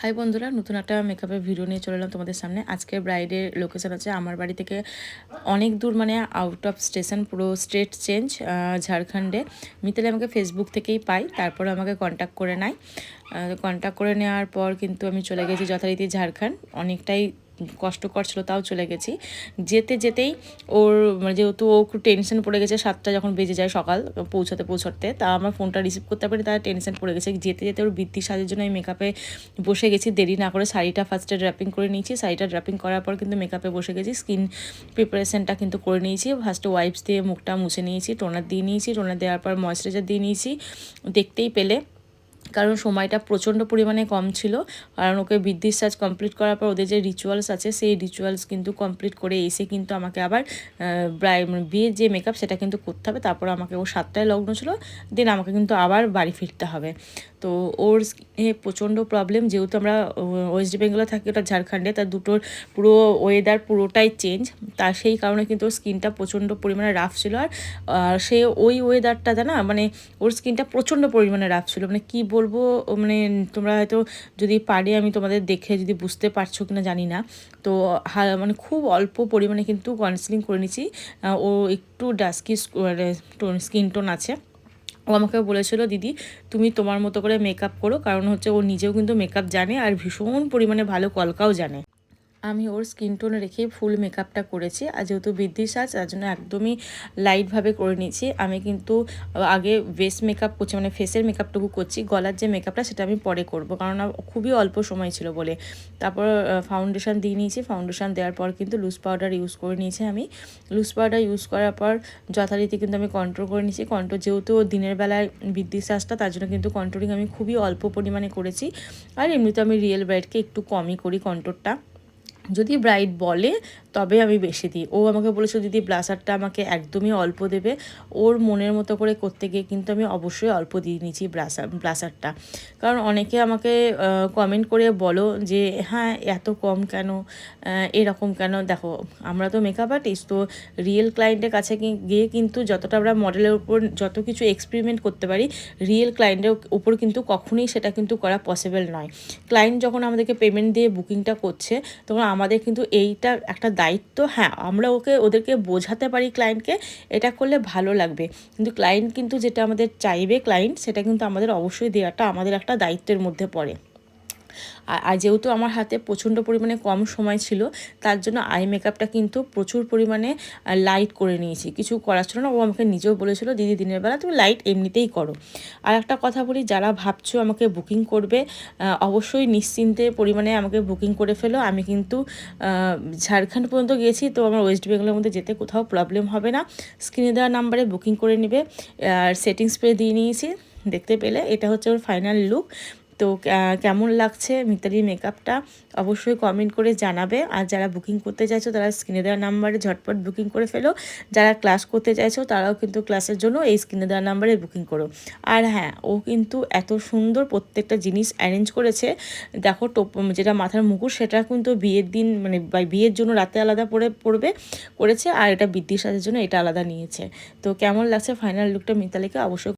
High বন্ধুরা, নতুন একটা মেকআপের ভিডিও নিয়ে চলে এলাম তোমাদের সামনে। আজকে ব্রাইডের লোকেশন আছে আমার বাড়ি থেকে অনেক দূর মানে আউট অফ স্টেশন পুরো স্টেট চেঞ্জ ঝাড়খণ্ডে। মিতালি আমাকে ফেসবুক থেকেই পাই তারপর আমাকে কন্ট্যাক্ট করে নেয়। কন্ট্যাক্ট করে নেওয়ার পর কিন্তু আমি চলে গেছি যথারীতি ঝাড়খণ্ড। অনেকটাই কষ্টকর ছিল তাও চলে গেছি। যেতে যেতেই ওর মানে যেহেতু ও একটু টেনশন পড়ে গেছে, সাতটা যখন বেজে যায় সকাল পৌঁছাতে পৌঁছাতে, তা আমার ফোনটা রিসিভ করতে পারি, তার টেনশন পড়ে গেছে। যেতে যেতে ওর বৃদ্ধি সাজের জন্য আমি মেকআপে বসে গেছি, দেরি না করে শাড়িটা ফার্স্টে ড্র্যাপিং করে নিয়েছি। শাড়িটা ড্র্যাপিং করার পর কিন্তু মেকআপে বসে গেছি স্কিন প্রিপারেশনটা কিন্তু করে নিয়েছি। ফার্স্টে ওয়াইপস দিয়ে মুখটা মুছে নিয়েছি টোনার দিয়ে নিয়েছি টোনার দেওয়ার পর ময়শ্চারাইজার দিয়ে নিয়েছি। দেখতেই পেলে কারণ সময়টা প্রচণ্ড পরিমাণে কম ছিল। কারণ ওকে বৃদ্ধির সাজ কমপ্লিট করার পর ওদের যে রিচুয়ালস আছে, সেই রিচুয়ালস কিন্তু কমপ্লিট করে এসে কিন্তু আমাকে আবার ব্রাই মানে বিয়ের যে মেকআপ সেটা কিন্তু করতে হবে। তারপর আমাকে ও সাতটায় লগ্ন ছিল দেন আমাকে কিন্তু আবার বাড়ি ফিরতে হবে। তো ওর প্রচণ্ড প্রবলেম যেহেতু আমরা ওয়েস্ট বেঙ্গলে থাকি, ওটা ঝাড়খণ্ডে, তার দুটোর পুরো ওয়েদার পুরোটাই চেঞ্জ তা সেই কারণে কিন্তু ওর স্কিনটা প্রচণ্ড পরিমাণে রাফ ছিল। আর সে ওই ওয়েদারটাতে না মানে ওর স্কিনটা প্রচণ্ড পরিমাণে রাফ ছিল। মানে কী বলব মানে তোমরা হয়তো যদি পারি আমি তোমাদের দেখে যদি বুঝতে পারছ কিনা জানি না। তো মানে খুব অল্প পরিমাণে কিন্তু কাউন্সেলিং করে নিয়েছি। ও একটু ডাস্কি স্কিন টোন আছে। ও আমাকে বলেছিল, দিদি, তুমি তোমার মতো করে মেকআপ করো। কারণ হচ্ছে ও নিজেও কিন্তু মেকআপ জানে আর ভীষণ পরিমাণে ভালো কলকাও জানে। আমি ওর স্কিন টোন রেখে ফুল মেকআপটা করেছি। আর যেহেতু বৃদ্ধি সাজ, তার জন্য একদমই লাইটভাবে করে নিয়েছি। আমি কিন্তু আগে বেস মেকআপ করছি মানে ফেসের মেকআপটুকু করছি। গলার যে মেকআপটা সেটা আমি পরে করব। কারণ খুবই অল্প সময় ছিল বলে। তারপর ফাউন্ডেশন দিয়ে নিয়েছি। ফাউন্ডেশন দেওয়ার পর কিন্তু লুজ পাউডার ইউজ করে নিয়েছি আমি। লুজ পাউডার ইউজ করার পর যথারীতি কিন্তু আমি কন্ট্রোল করে নিয়েছি। কন্ট্রোল যেহেতু দিনের বেলায় বৃদ্ধি সাজটা, তার জন্য কিন্তু কন্ট্রোলিং আমি খুবই অল্প পরিমাণে করেছি। আর এমনিতে আমি রিয়েল ব্রাইডকে একটু কমই করি কন্ট্রোলটা যদি ব্রাইট বলে, তবে আমি বেশি দিই। ও আমাকে বলেছে, দিদি, ব্লাসারটা আমাকে একদমই অল্প দেবে। ওর মনের মতো করে করতে গিয়ে কিন্তু আমি অবশ্যই অল্প দিয়ে নিয়েছি ব্লাসার ব্লাসারটা। কারণ অনেকে আমাকে কমেন্ট করে বলো যে হ্যাঁ এত কম কেন? এরকম কেন? দেখো, আমরা তো মেকআপ আর্টিস্ট তো রিয়েল ক্লায়েন্টের কাছে গিয়ে কিন্তু যতটা আমরা মডেলের উপর যত কিছু এক্সপেরিমেন্ট করতে পারি রিয়েল ক্লায়েন্টের উপর কিন্তু কখনোই সেটা কিন্তু করা পসিবল নয়। ক্লায়েন্ট যখন আমাদেরকে পেমেন্ট দিয়ে বুকিংটা করছে, তখন আমাদের কিন্তু এইটা একটা দায়িত্ব। হ্যাঁ আমরা ওকে, ওদেরকে বোঝাতে পারি ক্লায়েন্টকে এটা করলে ভালো লাগবে। কিন্তু ক্লায়েন্ট কিন্তু যেটা আমাদের চাইবে ক্লায়েন্ট সেটা কিন্তু আমাদের অবশ্যই দেওয়াটা আমাদের একটা দায়িত্বের মধ্যে পড়ে। আর যেহেতু আমার হাতে প্রচণ্ড পরিমাণে কম সময় ছিল, তার জন্য আই মেকআপটা কিন্তু প্রচুর পরিমাণে লাইট করে নিয়েছি। কিছু করার ছিল না, ও আমাকে নিজেও বলেছিল, দিদি, দিনের বেলা তুমি লাইট এমনিতেই করো। আর একটা কথা বলি, যারা ভাবছ আমাকে বুকিং করবে অবশ্যই নিশ্চিন্তে পরিমাণে আমাকে বুকিং করে ফেলো। আমি কিন্তু ঝাড়খণ্ড পর্যন্ত গিয়েছি, তো আমার ওয়েস্ট বেঙ্গলের মধ্যে যেতে কোথাও প্রবলেম হবে না। স্ক্রিনে দেওয়া নাম্বারে বুকিং করে নেবে। আর সেটিং স্প্রে দিয়ে নিয়েছি, দেখতে পেলে। এটা হচ্ছে ওর ফাইনাল লুক তো কেমন লাগছে মিতালির মেকআপটা অবশ্যই কমেন্ট করে জানাবে। আর যারা বুকিং করতে চাইছো, তারা স্ক্রিনে দেওয়া নাম্বারে ঝটপট বুকিং করে ফেলো। যারা ক্লাস করতে চাইছো, তারাও কিন্তু ক্লাসের জন্য এই স্ক্রিনে দেওয়া নাম্বারে বুকিং করো। আর হ্যাঁ ও কিন্তু এত সুন্দর প্রত্যেকটা জিনিস অ্যারেঞ্জ করেছে। দেখো টোপ, যেটা মাথার মুকুট, সেটা কিন্তু বিয়ের দিন মানে বিয়ের জন্য রাতে আলাদা পরে পড়বে করেছে। আর এটা বৃদ্ধির সাজের জন্য এটা আলাদা নিয়েছে। তো কেমন লাগছে ফাইনাল লুকটা মিতালিকে? অবশ্যই